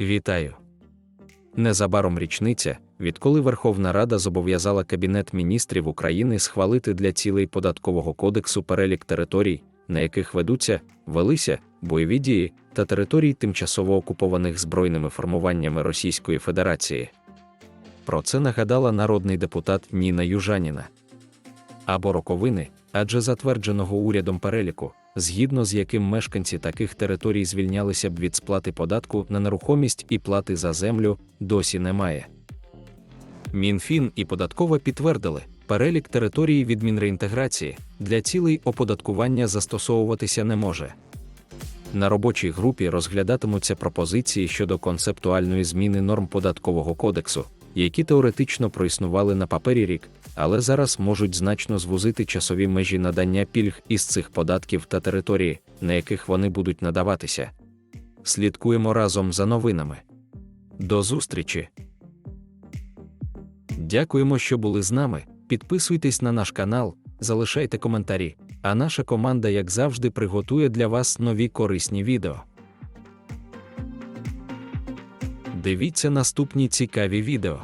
Вітаю! Незабаром річниця, відколи Верховна Рада зобов'язала Кабінет міністрів України схвалити для цілей податкового кодексу перелік територій, на яких ведуться, велися бойові дії та територій тимчасово окупованих збройними формуваннями Російської Федерації. Про це нагадала народний депутат Ніна Южаніна. Або роковини, адже затвердженого урядом переліку, згідно з яким мешканці таких територій звільнялися б від сплати податку на нерухомість і плати за землю, досі немає. Мінфін і податкова підтвердили, перелік територій від Мінреінтеграції для цілей оподаткування застосовуватися не може. На робочій групі розглядатимуться пропозиції щодо концептуальної зміни норм податкового кодексу, які теоретично проіснували на папері рік, але зараз можуть значно звузити часові межі надання пільг із цих податків та території, на яких вони будуть надаватися. Слідкуємо разом за новинами. До зустрічі! Дякуємо, що були з нами. Підписуйтесь на наш канал, залишайте коментарі, а наша команда, як завжди, приготує для вас нові корисні відео. Дивіться наступні цікаві відео.